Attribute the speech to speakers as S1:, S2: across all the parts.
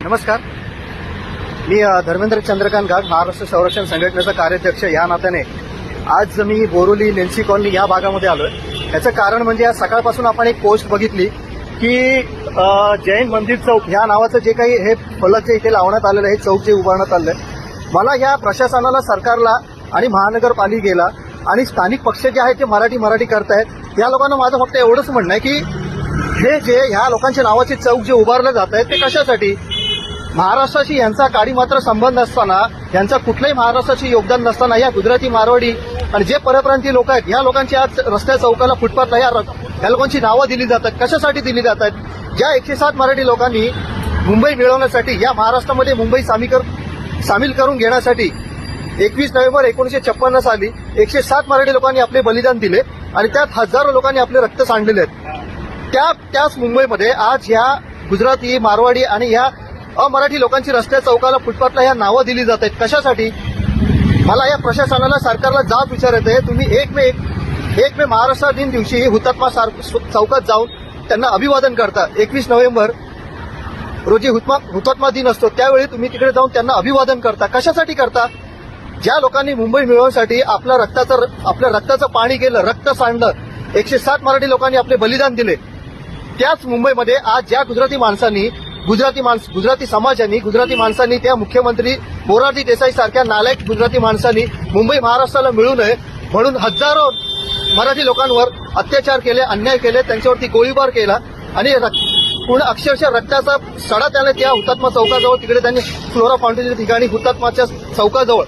S1: नमस्कार. मी धर्मेंद्र चंद्रकांत घाट महाराष्ट्र संरक्षण संघटनेचा कार्याध्यक्ष या नात्याने आज मी बोरोली नेन्सी कॉलनी या भागामध्ये आलोय. याचं कारण म्हणजे आज सकाळपासून आपण एक पोस्ट बघितली की जैन मंदिर चौक ह्या नावाचं जे काही हे फलक जे इथे लावण्यात आलेलं आहे हे चौक जे उभारण्यात आलेलं आहे. मला या प्रशासनाला सरकारला आणि महानगरपालिकेला आणि स्थानिक पक्ष जे आहेत ते मराठी मराठी करतायत. या लोकांना माझं फक्त एवढंच म्हणणं आहे की हे जे ह्या लोकांच्या नावाचे चौक जे उभारलं जात आहेत ते कशासाठी? महाराष्ट्राशी यांचा काडी मात्र संबंध असताना यांचा कुठलंही महाराष्ट्राशी योगदान नसताना या गुजराती मारवाडी आणि जे परप्रांतीय लोक आहेत या लोकांची आज रस्त्या चौकाला फुटपाथला या या लोकांची नावं दिली जातात. कशासाठी दिली जातात? ज्या एकशे सात मराठी लोकांनी मुंबई मिळवण्यासाठी या महाराष्ट्रामध्ये मुंबई सामीकर सामील करून घेण्यासाठी एकवीस नोव्हेंबर एकोणीशे छप्पन्न साली एकशे सात मराठी लोकांनी आपले बलिदान दिले आणि त्यात हजारो लोकांनी आपले रक्त सांडलेले आहेत. त्या त्याच मुंबईमध्ये आज ह्या गुजराती मारवाडी आणि ह्या अमराठी लोकांची रस्त्या चौकाला फुटपाथला ह्या नावं दिली जात आहेत. कशासाठी? मला या प्रशासनाला सरकारला जाब विचारायचं आहे. तुम्ही एक मे एक मे महाराष्ट्र दिन दिवशी हुतात्मा सार- चौकात जाऊन त्यांना अभिवादन करता. एकवीस नोव्हेंबर रोजी हुतात्मा हुतात्मा दिन असतो. त्यावेळी तुम्ही तिकडे जाऊन त्यांना अभिवादन करता. कशासाठी करता? ज्या लोकांनी मुंबई मिळवण्यासाठी आपल्या रक्ताचं आपल्या रक्ताचं पाणी केलं रक्त सांडलं एकशे सात मराठी लोकांनी आपले बलिदान दिले त्याच मुंबईमध्ये आज ज्या गुजराती माणसांनी गुजराती माणस गुजराती समाजांनी गुजराती माणसांनी त्या मुख्यमंत्री मोरारजी देसाई सारख्या नालायक गुजराती माणसांनी मुंबई महाराष्ट्राला मिळू नये म्हणून हजारो मराठी लोकांवर अत्याचार केले अन्याय केले त्यांच्यावरती गोळीबार केला आणि पूर्ण अक्षरशः रक्ताचा सडा त्याने त्या हुतात्मा चौकाजवळ तिकडे त्यांनी फ्लोरा फाउंटेनच्या ठिकाणी हुतात्माच्या चौकाजवळ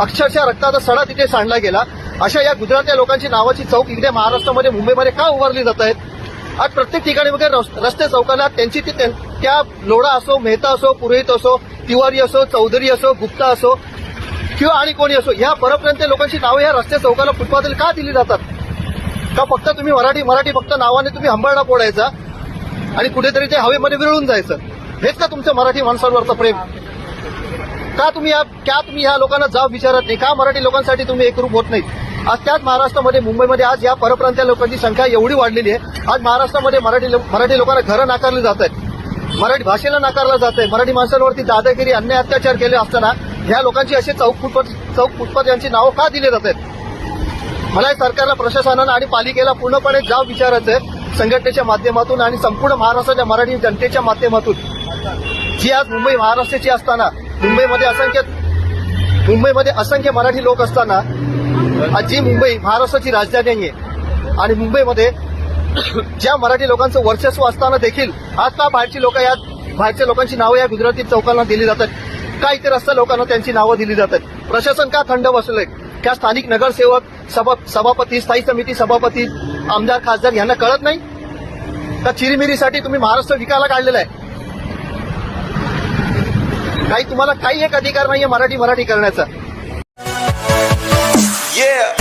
S1: अक्षरशः रक्ताचा सडा तिथे सांडला गेला. अशा या गुजराती लोकांची नावाची चौक इकडे महाराष्ट्रामध्ये मुंबईमध्ये का उभारली जात आहेत? आज प्रत्येक ठिकाणी वगैरे रस्ते चौकाला त्यांची ती त्यां- त्या लोढा असो मेहता असो पुरोहित असो तिवारी असो चौधरी असो गुप्ता असो किंवा आणि कोणी असो या परप्रांतीय लोकांची नावं या रस्ते चौकाला फुटपाथला का दिली जातात? का फक्त तुम्ही मराठी मराठी फक्त नावाने तुम्ही हंबरडा पोडायचा आणि कुठेतरी ते हवेमध्ये विरळून जायचं? हेच का तुमचं मराठी माणसांवरचं प्रेम? का तुम्ही या क्या तुम्ही ह्या लोकांना जाब विचारत नाही? का मराठी लोकांसाठी तुम्ही एकरूप होत नाही आज त्याच महाराष्ट्रामध्ये मुंबईमध्ये आज या परप्रांतीय लोकांची संख्या एवढी वाढलेली आहे. आज महाराष्ट्रामध्ये मराठी मराठी लोकांना घरं नाकारली जात आहेत. मराठी भाषेला नाकारलं जात आहे. मराठी माणसांवरती दादागिरी अन्याय अत्याचार केले असताना ह्या लोकांची असे चौक फुटपत चौक यांची नावं का दिली जात आहेत? मला सरकारला प्रशासनानं आणि पालिकेला पूर्णपणे जाब विचारायचं आहे. संघटनेच्या माध्यमातून आणि संपूर्ण महाराष्ट्राच्या मराठी जनतेच्या माध्यमातून. जी आज मुंबई महाराष्ट्राची असताना मुंबईमध्ये असंख्य मुंबईमध्ये असंख्य मराठी लोक असताना जी मुंबई महाराष्ट्राची राजधानी आहे आणि मुंबईमध्ये ज्या मराठी लोकांचं वर्चस्व असताना देखील आज का बाहेरची लोक या बाहेरच्या लोकांची नावं या गुजराती चौकांना दिली जातात. का इतर असता लोकांना त्यांची नावं दिली जातात? प्रशासन का थंड बसलंय? त्या स्थानिक नगरसेवक सभा सभापती स्थायी समिती सभापती आमदार खासदार यांना कळत नाही? का चिरीमिरीसाठी तुम्ही महाराष्ट्र विकायला काढलेला आहे? काही तुम्हाला काही एक अधिकार नाहीये मराठी मराठी करण्याचा. Yeah.